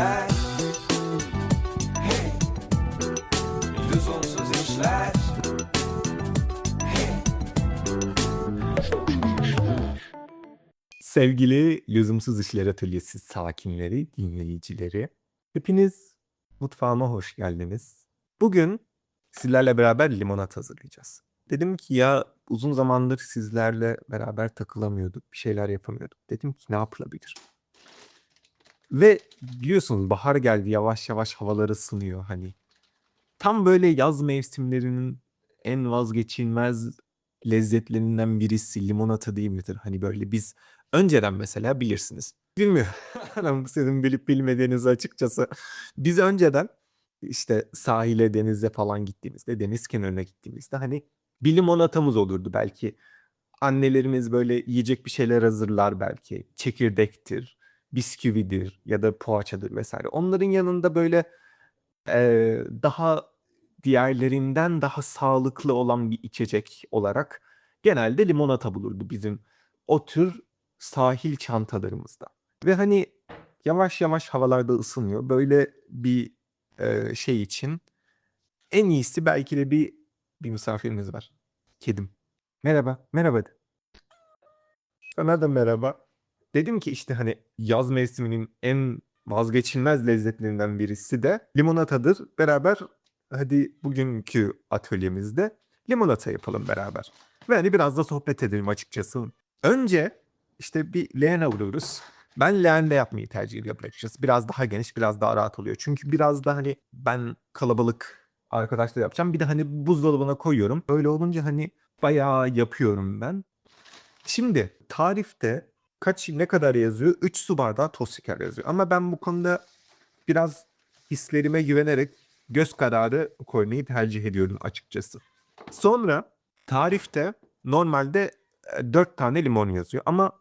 işler Lüzumsuz işler Sevgili Lüzumsuz İşler Atölyesi sakinleri, dinleyicileri, hepiniz mutfağıma hoş geldiniz. Bugün sizlerle beraber limonat hazırlayacağız. Dedim ki ya uzun zamandır sizlerle beraber takılamıyorduk, bir şeyler yapamıyorduk. Dedim ki ne yapılabilir? Ve biliyorsunuz bahar geldi, yavaş yavaş havalar ısınıyor hani. Tam böyle yaz mevsimlerinin en vazgeçilmez lezzetlerinden birisi limonata değil midir? Hani böyle biz önceden mesela bilirsiniz. Bilmiyorum sizin bilip bilmediğinizi açıkçası. Biz önceden işte sahile, denize falan gittiğimizde, deniz kenarına gittiğimizde hani bir limonatamız olurdu belki. Annelerimiz böyle yiyecek bir şeyler hazırlar belki. Çekirdektir, bisküvidir ya da poğaçadır vesaire. Onların yanında böyle eee, daha diğerlerinden daha sağlıklı olan bir içecek olarak genelde limonata bulurdu bizim o tür sahil çantalarımızda. Ve hani yavaş yavaş havalarda ısınıyor. Böyle bir eee, şey için en iyisi belki de bir bir misafirimiz var. Kedim. Merhaba, merhaba de. Sana da merhaba. Dedim ki işte hani yaz mevsiminin en vazgeçilmez lezzetlerinden birisi de limonatadır. Beraber hadi bugünkü atölyemizde limonata yapalım beraber. Ve hani biraz da sohbet edelim açıkçası. Önce işte bir leğene vuruyoruz. Ben leğende yapmayı tercih ediyorum açıkçası. Biraz daha geniş, biraz daha rahat oluyor. Çünkü biraz da hani ben kalabalık arkadaşlar yapacağım. Bir de hani buzdolabına koyuyorum. Öyle olunca hani bayağı yapıyorum ben. Şimdi tarifte kaç ne kadar yazıyor? 3 su bardağı toz şeker yazıyor. Ama ben bu konuda biraz hislerime güvenerek göz kararı koymayı tercih ediyorum açıkçası. Sonra tarifte normalde 4 tane limon yazıyor ama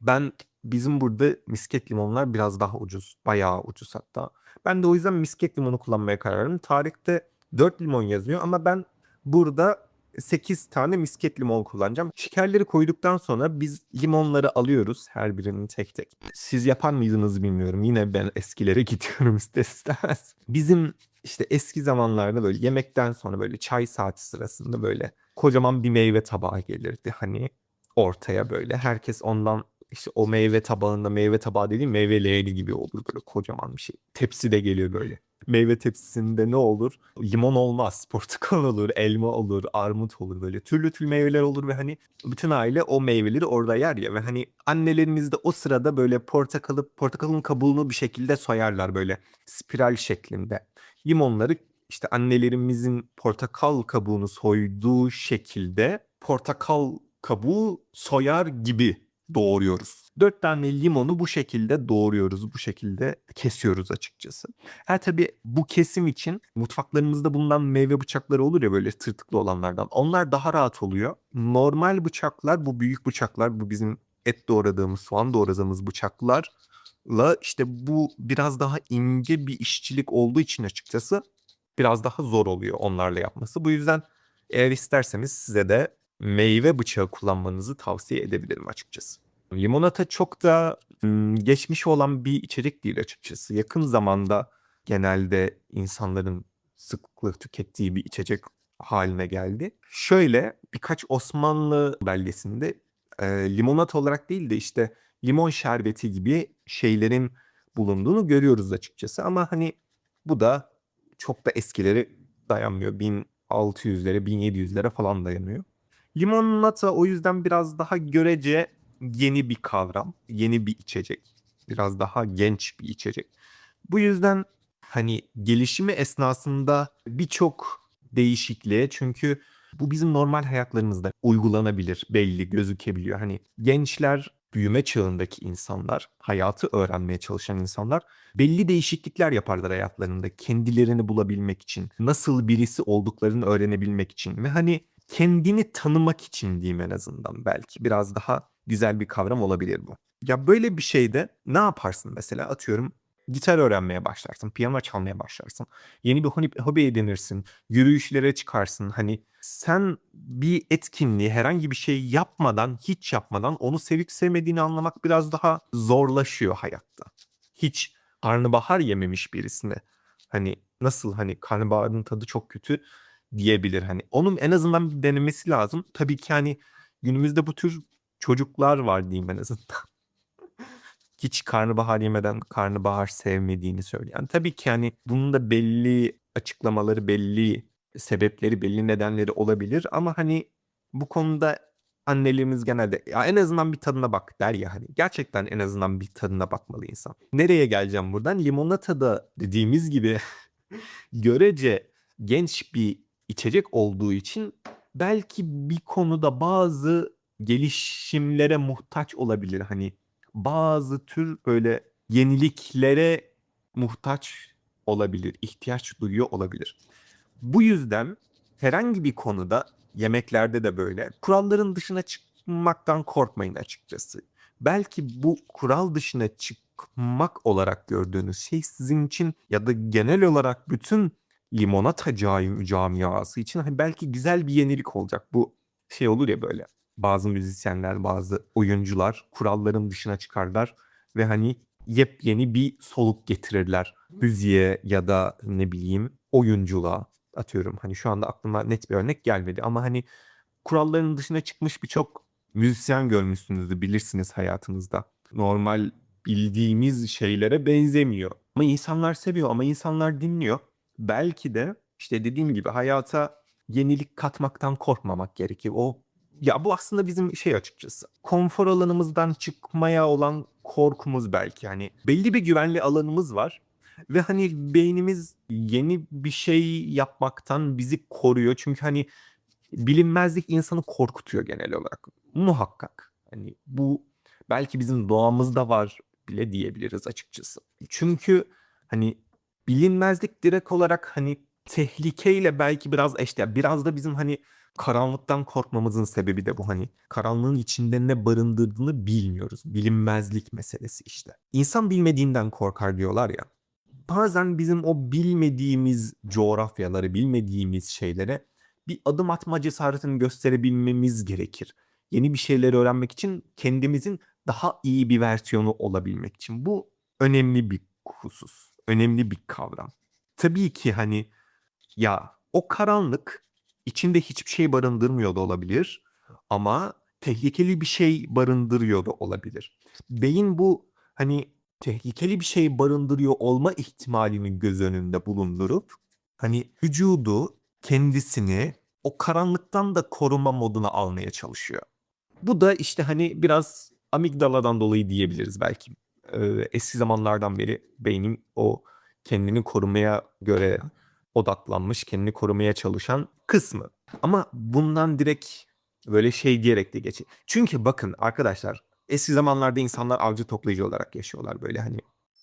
ben bizim burada misket limonlar biraz daha ucuz. Bayağı ucuz hatta. Ben de o yüzden misket limonu kullanmaya karar verdim. Tarifte 4 limon yazıyor ama ben burada 8 tane misket limon kullanacağım. Şekerleri koyduktan sonra biz limonları alıyoruz her birinin tek tek. Siz yapar mıydınız bilmiyorum. Yine ben eskilere gidiyorum ister istemez. Bizim işte eski zamanlarda böyle yemekten sonra böyle çay saati sırasında böyle kocaman bir meyve tabağı gelirdi hani ortaya böyle. Herkes ondan işte o meyve tabağında meyve tabağı dediğim meyve leğeni gibi olur böyle kocaman bir şey. Tepsi de geliyor böyle. Meyve tepsisinde ne olur? Limon olmaz. Portakal olur, elma olur, armut olur böyle. Türlü türlü meyveler olur ve hani bütün aile o meyveleri orada yer ya. Ve hani annelerimiz de o sırada böyle portakalı, portakalın kabuğunu bir şekilde soyarlar böyle spiral şeklinde. Limonları işte annelerimizin portakal kabuğunu soyduğu şekilde portakal kabuğu soyar gibi doğruyoruz. 4 tane limonu bu şekilde doğruyoruz, bu şekilde kesiyoruz açıkçası. Ha tabii bu kesim için mutfaklarımızda bulunan meyve bıçakları olur ya böyle tırtıklı olanlardan. Onlar daha rahat oluyor. Normal bıçaklar, bu büyük bıçaklar, bu bizim et doğradığımız, soğan doğradığımız bıçaklarla işte bu biraz daha ince bir işçilik olduğu için açıkçası biraz daha zor oluyor onlarla yapması. Bu yüzden eğer isterseniz size de meyve bıçağı kullanmanızı tavsiye edebilirim açıkçası. Limonata çok da geçmiş olan bir içerik değil açıkçası. Yakın zamanda genelde insanların sıklıkla tükettiği bir içecek haline geldi. Şöyle birkaç Osmanlı belgesinde e, limonata olarak değil de işte limon şerbeti gibi şeylerin bulunduğunu görüyoruz açıkçası. Ama hani bu da çok da eskileri dayanmıyor. 1600'lere 1700'lere falan dayanıyor. Limonata o yüzden biraz daha görece yeni bir kavram, yeni bir içecek. Biraz daha genç bir içecek. Bu yüzden hani gelişimi esnasında birçok değişikliğe çünkü bu bizim normal hayatlarımızda uygulanabilir, belli, gözükebiliyor. Hani gençler, büyüme çağındaki insanlar, hayatı öğrenmeye çalışan insanlar belli değişiklikler yaparlar hayatlarında kendilerini bulabilmek için, nasıl birisi olduklarını öğrenebilmek için ve hani kendini tanımak için diyeyim en azından belki biraz daha güzel bir kavram olabilir bu. Ya böyle bir şeyde ne yaparsın mesela atıyorum gitar öğrenmeye başlarsın, piyano çalmaya başlarsın, yeni bir hobi, edinirsin, yürüyüşlere çıkarsın. Hani sen bir etkinliği herhangi bir şey yapmadan, hiç yapmadan onu sevip sevmediğini anlamak biraz daha zorlaşıyor hayatta. Hiç karnabahar yememiş birisine hani nasıl hani karnabaharın tadı çok kötü diyebilir hani. Onun en azından bir denemesi lazım. Tabii ki hani günümüzde bu tür çocuklar var diyeyim en azından. Hiç karnabahar yemeden karnabahar sevmediğini söyleyen. Tabii ki hani bunun da belli açıklamaları, belli sebepleri, belli nedenleri olabilir ama hani bu konuda annelerimiz genelde ya en azından bir tadına bak der ya hani. Gerçekten en azından bir tadına bakmalı insan. Nereye geleceğim buradan? Limonata da dediğimiz gibi görece genç bir içecek olduğu için belki bir konuda bazı gelişimlere muhtaç olabilir. Hani bazı tür böyle yeniliklere muhtaç olabilir, ihtiyaç duyuyor olabilir. Bu yüzden herhangi bir konuda yemeklerde de böyle kuralların dışına çıkmaktan korkmayın açıkçası. Belki bu kural dışına çıkmak olarak gördüğünüz şey sizin için ya da genel olarak bütün limonata cami- camiası için hani belki güzel bir yenilik olacak. Bu şey olur ya böyle bazı müzisyenler, bazı oyuncular kuralların dışına çıkarlar ve hani yepyeni bir soluk getirirler müziğe ya da ne bileyim oyunculuğa atıyorum. Hani şu anda aklıma net bir örnek gelmedi ama hani kuralların dışına çıkmış birçok müzisyen görmüşsünüzdür bilirsiniz hayatınızda. Normal bildiğimiz şeylere benzemiyor. Ama insanlar seviyor ama insanlar dinliyor. Belki de işte dediğim gibi hayata yenilik katmaktan korkmamak gerekir. O ya bu aslında bizim şey açıkçası. Konfor alanımızdan çıkmaya olan korkumuz belki. Hani belli bir güvenli alanımız var ve hani beynimiz yeni bir şey yapmaktan bizi koruyor. Çünkü hani bilinmezlik insanı korkutuyor genel olarak. Muhakkak. Hani bu belki bizim doğamızda var bile diyebiliriz açıkçası. Çünkü hani bilinmezlik direkt olarak hani tehlikeyle belki biraz eşdeğer. Biraz da bizim hani karanlıktan korkmamızın sebebi de bu hani karanlığın içinde ne barındırdığını bilmiyoruz. Bilinmezlik meselesi işte. İnsan bilmediğinden korkar diyorlar ya. Bazen bizim o bilmediğimiz coğrafyaları, bilmediğimiz şeylere bir adım atma cesaretini gösterebilmemiz gerekir. Yeni bir şeyleri öğrenmek için kendimizin daha iyi bir versiyonu olabilmek için. Bu önemli bir husus. Önemli bir kavram. Tabii ki hani ya o karanlık içinde hiçbir şey barındırmıyor da olabilir ama tehlikeli bir şey barındırıyor da olabilir. Beyin bu hani tehlikeli bir şey barındırıyor olma ihtimalini göz önünde bulundurup hani vücudu kendisini o karanlıktan da koruma moduna almaya çalışıyor. Bu da işte hani biraz amigdaladan dolayı diyebiliriz belki. Ee, eski zamanlardan beri beynin o kendini korumaya göre odaklanmış, kendini korumaya çalışan kısmı. Ama bundan direkt böyle şey diyerek de geçin. Çünkü bakın arkadaşlar eski zamanlarda insanlar avcı toplayıcı olarak yaşıyorlar böyle hani.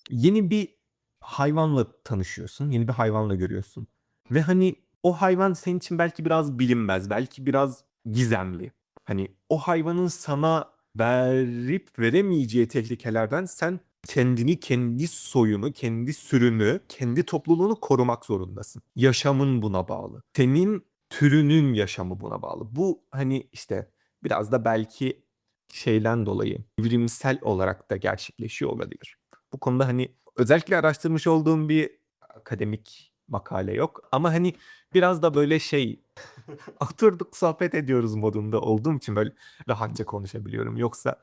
Yeni bir hayvanla tanışıyorsun, yeni bir hayvanla görüyorsun. Ve hani o hayvan senin için belki biraz bilinmez, belki biraz gizemli. Hani o hayvanın sana verip veremeyeceği tehlikelerden sen kendini, kendi soyunu, kendi sürünü, kendi topluluğunu korumak zorundasın. Yaşamın buna bağlı. Senin türünün yaşamı buna bağlı. Bu hani işte biraz da belki şeyden dolayı evrimsel olarak da gerçekleşiyor olabilir. Bu konuda hani özellikle araştırmış olduğum bir akademik makale yok ama hani biraz da böyle şey oturduk sohbet ediyoruz modunda olduğum için böyle rahatça konuşabiliyorum. Yoksa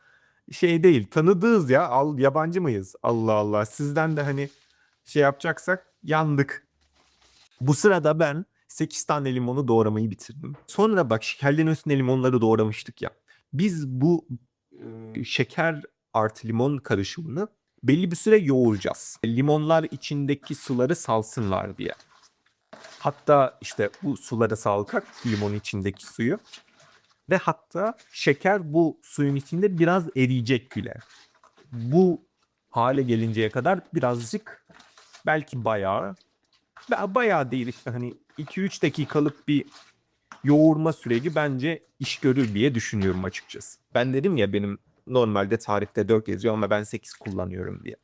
şey değil tanıdığız ya al yabancı mıyız? Allah Allah sizden de hani şey yapacaksak yandık. Bu sırada ben 8 tane limonu doğramayı bitirdim. Sonra bak şekerlerin üstüne limonları doğramıştık ya. Biz bu e, şeker artı limon karışımını belli bir süre yoğuracağız. Limonlar içindeki suları salsınlar diye. Hatta işte bu suları salkak limon içindeki suyu ve hatta şeker bu suyun içinde biraz eriyecek bile. Bu hale gelinceye kadar birazcık belki bayağı bayağı değil hani 2-3 dakikalık bir yoğurma süreci bence iş görür diye düşünüyorum açıkçası. Ben dedim ya benim normalde tarifte 4 yazıyor ama ben 8 kullanıyorum diye.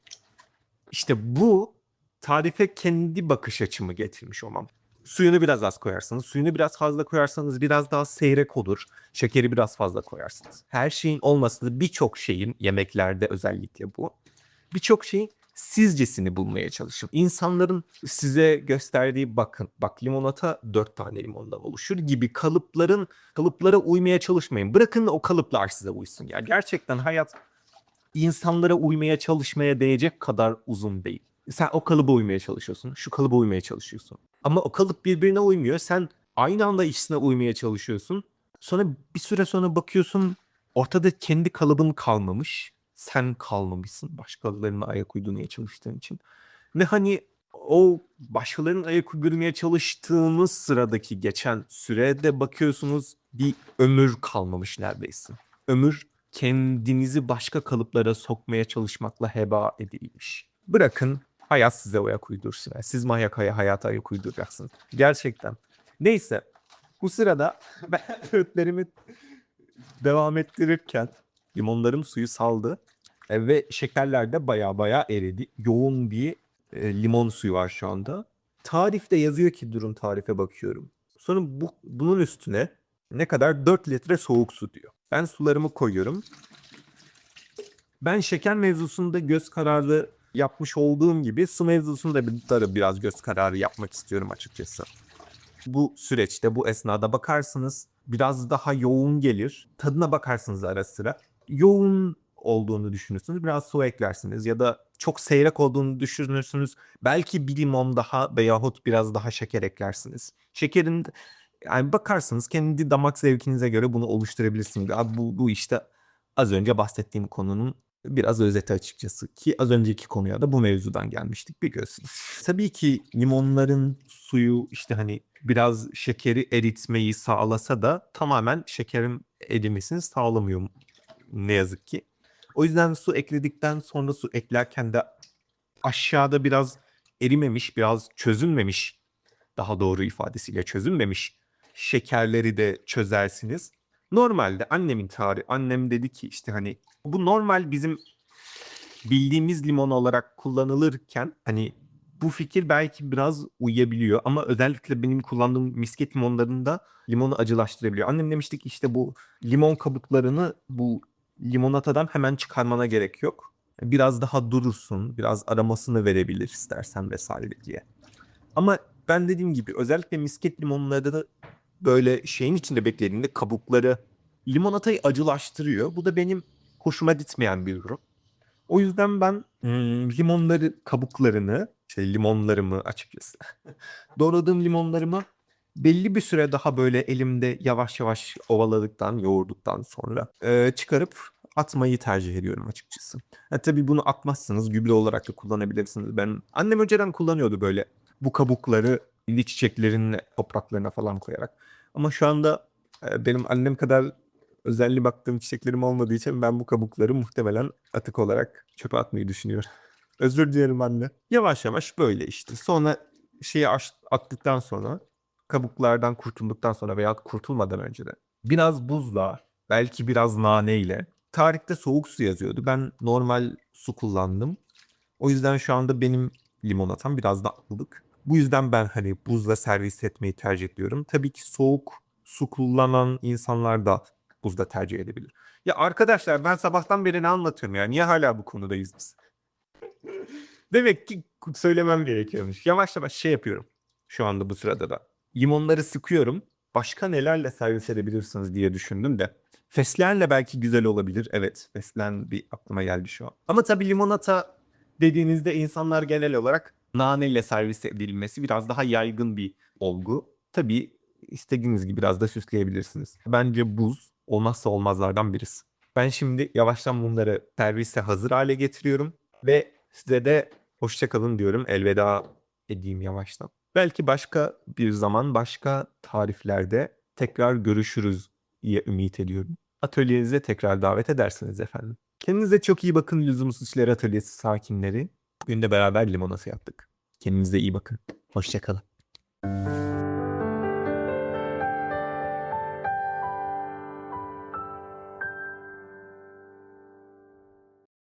İşte bu tarife kendi bakış açımı getirmiş olmam. Suyunu biraz az koyarsınız. Suyunu biraz fazla koyarsanız biraz daha seyrek olur. Şekeri biraz fazla koyarsınız. Her şeyin olması birçok şeyin yemeklerde özellikle bu. Birçok şeyin sizcesini bulmaya çalışın. İnsanların size gösterdiği bakın bak limonata dört tane limondan oluşur gibi kalıpların kalıplara uymaya çalışmayın. Bırakın o kalıplar size uysun. Ya gerçekten hayat insanlara uymaya çalışmaya değecek kadar uzun değil. Sen o kalıba uymaya çalışıyorsun. Şu kalıba uymaya çalışıyorsun. Ama o kalıp birbirine uymuyor. Sen aynı anda ikisine uymaya çalışıyorsun. Sonra bir süre sonra bakıyorsun ortada kendi kalıbın kalmamış. Sen kalmamışsın başkalarına ayak uydurmaya çalıştığın için. Ve hani o başkalarının ayak uydurmaya çalıştığınız sıradaki geçen sürede bakıyorsunuz bir ömür kalmamış neredeyse. Ömür kendinizi başka kalıplara sokmaya çalışmakla heba edilmiş. Bırakın hayat size ayak uydursun. Yani siz hay- hayata ayak uyduracaksınız? Gerçekten. Neyse bu sırada ben öğütlerimi devam ettirirken limonlarım suyu saldı E, ve şekerler de baya baya eridi. Yoğun bir e, limon suyu var şu anda. Tarifte yazıyor ki durum tarife bakıyorum. Sonra bu, bunun üstüne ne kadar 4 litre soğuk su diyor. Ben sularımı koyuyorum. Ben şeker mevzusunda göz kararı yapmış olduğum gibi su mevzusunda bir darı biraz göz kararı yapmak istiyorum açıkçası. Bu süreçte bu esnada bakarsınız biraz daha yoğun gelir. Tadına bakarsınız ara sıra. Yoğun olduğunu düşünürsünüz. Biraz su eklersiniz ya da çok seyrek olduğunu düşünürsünüz. Belki bir limon daha veyahut biraz daha şeker eklersiniz. Şekerin yani bakarsınız kendi damak zevkinize göre bunu oluşturabilirsiniz. Abi bu, bu işte az önce bahsettiğim konunun biraz özeti açıkçası ki az önceki konuya da bu mevzudan gelmiştik biliyorsunuz. Tabii ki limonların suyu işte hani biraz şekeri eritmeyi sağlasa da tamamen şekerin erimesini sağlamıyor ne yazık ki. O yüzden su ekledikten sonra su eklerken de aşağıda biraz erimemiş, biraz çözülmemiş daha doğru ifadesiyle çözülmemiş şekerleri de çözersiniz. Normalde annemin tarihi, annem dedi ki işte hani bu normal bizim bildiğimiz limon olarak kullanılırken hani bu fikir belki biraz uyabiliyor ama özellikle benim kullandığım misket limonlarında limonu acılaştırabiliyor. Annem demişti ki işte bu limon kabuklarını bu limonatadan hemen çıkarmana gerek yok. Biraz daha durursun, biraz aromasını verebilir istersen vesaire diye. Ama ben dediğim gibi özellikle misket limonları da böyle şeyin içinde beklediğinde kabukları limonatayı acılaştırıyor. Bu da benim hoşuma gitmeyen bir durum. O yüzden ben hmm, limonları kabuklarını, şey limonlarımı açıkçası doğradığım limonlarımı belli bir süre daha böyle elimde yavaş yavaş ovaladıktan, yoğurduktan sonra e, çıkarıp atmayı tercih ediyorum açıkçası. Ha, tabii bunu atmazsınız, gübre olarak da kullanabilirsiniz. Ben annem önceden kullanıyordu böyle bu kabukları lili çiçeklerin topraklarına falan koyarak. Ama şu anda e, benim annem kadar özenli baktığım çiçeklerim olmadığı için ben bu kabukları muhtemelen atık olarak çöpe atmayı düşünüyorum. Özür dilerim anne. Yavaş yavaş böyle işte. Sonra şeyi attıktan sonra kabuklardan kurtulduktan sonra veya kurtulmadan önce de biraz buzla belki biraz naneyle tarihte soğuk su yazıyordu. Ben normal su kullandım. O yüzden şu anda benim limonatam biraz da ılık. Bu yüzden ben hani buzla servis etmeyi tercih ediyorum. Tabii ki soğuk su kullanan insanlar da buzda tercih edebilir. Ya arkadaşlar ben sabahtan beri ne anlatıyorum ya? Niye hala bu konudayız biz? Demek ki söylemem gerekiyormuş. Yavaş yavaş şey yapıyorum şu anda bu sırada da. Limonları sıkıyorum. Başka nelerle servis edebilirsiniz diye düşündüm de. Fesleğenle belki güzel olabilir. Evet fesleğen bir aklıma geldi şu an. Ama tabii limonata dediğinizde insanlar genel olarak naneyle servis edilmesi biraz daha yaygın bir olgu. Tabii istediğiniz gibi biraz da süsleyebilirsiniz. Bence buz olmazsa olmazlardan birisi. Ben şimdi yavaştan bunları servise hazır hale getiriyorum ve size de hoşça kalın diyorum. Elveda edeyim yavaştan. Belki başka bir zaman başka tariflerde tekrar görüşürüz diye ümit ediyorum. Atölyenize tekrar davet edersiniz efendim. Kendinize çok iyi bakın Lüzumsuz İşler Atölyesi sakinleri. Bugün de beraber limonası yaptık. Kendinize iyi bakın. Hoşça kalın.